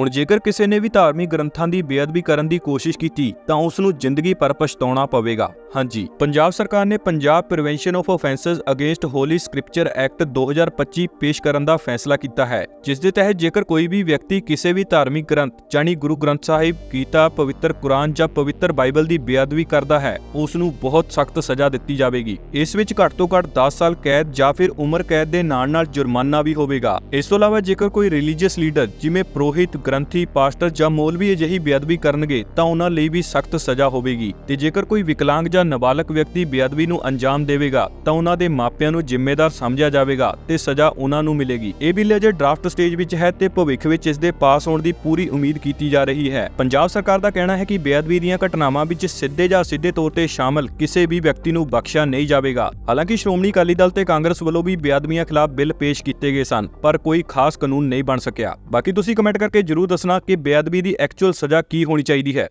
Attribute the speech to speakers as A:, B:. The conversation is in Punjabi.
A: ਹੁਣ ਜੇਕਰ ਕਿਸੇ ਨੇ ਵੀ ਧਾਰਮਿਕ ਗ੍ਰੰਥਾਂ ਦੀ ਬੇਅਦਬੀ ਕਰਨ ਦੀ ਕੋਸ਼ਿਸ਼ ਕੀਤੀ, ਤਾਂ ਉਸ ਨੂੰ ਜ਼ਿੰਦਗੀ ਭਰ ਪਛਤਾਉਣਾ ਪਵੇਗਾ। ਹਾਂਜੀ, ਪੰਜਾਬ ਸਰਕਾਰ ਨੇ Punjab prevention of offences against holy scripture act 2025 ਪੇਸ਼ ਕਰਨ ਦਾ ਫੈਸਲਾ ਕੀਤਾ ਹੈ, ਜਿਸ ਦੇ ਤਹਿਤ ਜੇਕਰ ਕੋਈ ਵੀ ਵਿਅਕਤੀ ਕਿਸੇ ਵੀ ਧਾਰਮਿਕ ਗ੍ਰੰਥ ਜਾਨੀ ਗੁਰੂ ਗ੍ਰੰਥ ਸਾਹਿਬ, ਗੀਤਾ, ਪਵਿੱਤਰ ਕੁਰਾਨ ਜਾਂ ਪਵਿੱਤਰ ਬਾਈਬਲ ਦੀ ਬੇਅਦਬੀ ਕਰਦਾ ਹੈ, ਉਸ ਨੂੰ ਬਹੁਤ ਸਖਤ ਸਜ਼ਾ ਦਿੱਤੀ ਜਾਵੇਗੀ। ਇਸ ਵਿੱਚ ਘੱਟ ਤੋਂ ਘੱਟ 10 ਸਾਲ ਕੈਦ ਜਾਂ ਫਿਰ ਉਮਰ ਕੈਦ ਦੇ ਨਾਲ-ਨਾਲ ਜੁਰਮਾਨਾ ਵੀ ਹੋਵੇਗਾ। ਇਸ ਤੋਂ ਇਲਾਵਾ ਜੇਕਰ ਕੋਈ ਰਿਲੀਜੀਅਸ ਲੀਡਰ ਜਿਵੇਂ ਪ੍ਰੋਹਿਤ ਗ੍ਰੰਥੀ, ਪਾਸਟਰ ਜਾਂ ਮੌਲਵੀ ਅਜਿਹੀ ਬੇਅਦਬੀ ਕਰਨਗੇ ਤਾਂ ਉਹਨਾਂ ਲਈ ਵੀ ਸਖਤ ਸਜ਼ਾ ਹੋਵੇਗੀ। ਤੇ ਜੇਕਰ ਕੋਈ ਵਿਕਲਾਂਗ ਜਾਂ ਨਾਬਾਲਗ ਵਿਅਕਤੀ ਬੇਅਦਬੀ ਨੂੰ ਅੰਜਾਮ ਦੇਵੇਗਾ, ਤਾਂ ਉਹਨਾਂ ਦੇ ਮਾਪਿਆਂ ਨੂੰ ਜ਼ਿੰਮੇਦਾਰ ਸਮਝਿਆ ਜਾਵੇਗਾ ਤੇ ਸਜ਼ਾ ਉਹਨਾਂ ਨੂੰ ਮਿਲੇਗੀ। ਇਹ ਬਿੱਲ ਅਜੇ ਡਰਾਫਟ ਸਟੇਜ ਵਿੱਚ ਹੈ ਤੇ ਭਵਿੱਖ ਵਿੱਚ ਇਸ ਦੇ ਪਾਸ ਹੋਣ ਦੀ ਪੂਰੀ ਉਮੀਦ ਕੀਤੀ ਜਾ ਰਹੀ ਹੈ। ਪੰਜਾਬ ਸਰਕਾਰ ਦਾ ਕਹਿਣਾ ਹੈ ਕਿ ਬੇਅਦਬੀ ਦੀਆਂ ਘਟਨਾਵਾਂ ਵਿੱਚ ਸਿੱਧੇ ਜਾਂ ਸਿੱਧੇ ਤੌਰ ਤੇ ਸ਼ਾਮਲ ਕਿਸੇ ਵੀ ਵਿਅਕਤੀ ਨੂੰ ਬਖਸ਼ਿਆ ਨਹੀਂ ਜਾਵੇਗਾ। ਹਾਲਾਂਕਿ ਸ਼੍ਰੋਮਣੀ ਅਕਾਲੀ ਦਲ ਤੇ ਕਾਂਗਰਸ ਵੱਲੋਂ ਵੀ ਬੇਅਦਬੀਆਂ ਖਿਲਾਫ ਬਿੱਲ ਪੇਸ਼ ਕੀਤੇ ਗਏ ਸਨ, ਪਰ ਕੋਈ ਖਾਸ ਕਾਨੂੰਨ ਨਹੀਂ ਬਣ ਸਕਿਆ। ਬਾਕੀ ਤੁਸੀਂ ਕਮੈਂਟ ਕਰਕੇ ਜਰੂਰ ਦੱਸਣਾ ਕਿ ਬੇਅਦਬੀ ਦੀ ਐਕਚੁਅਲ ਸਜ਼ਾ ਕੀ ਹੋਣੀ ਚਾਹੀਦੀ ਹੈ।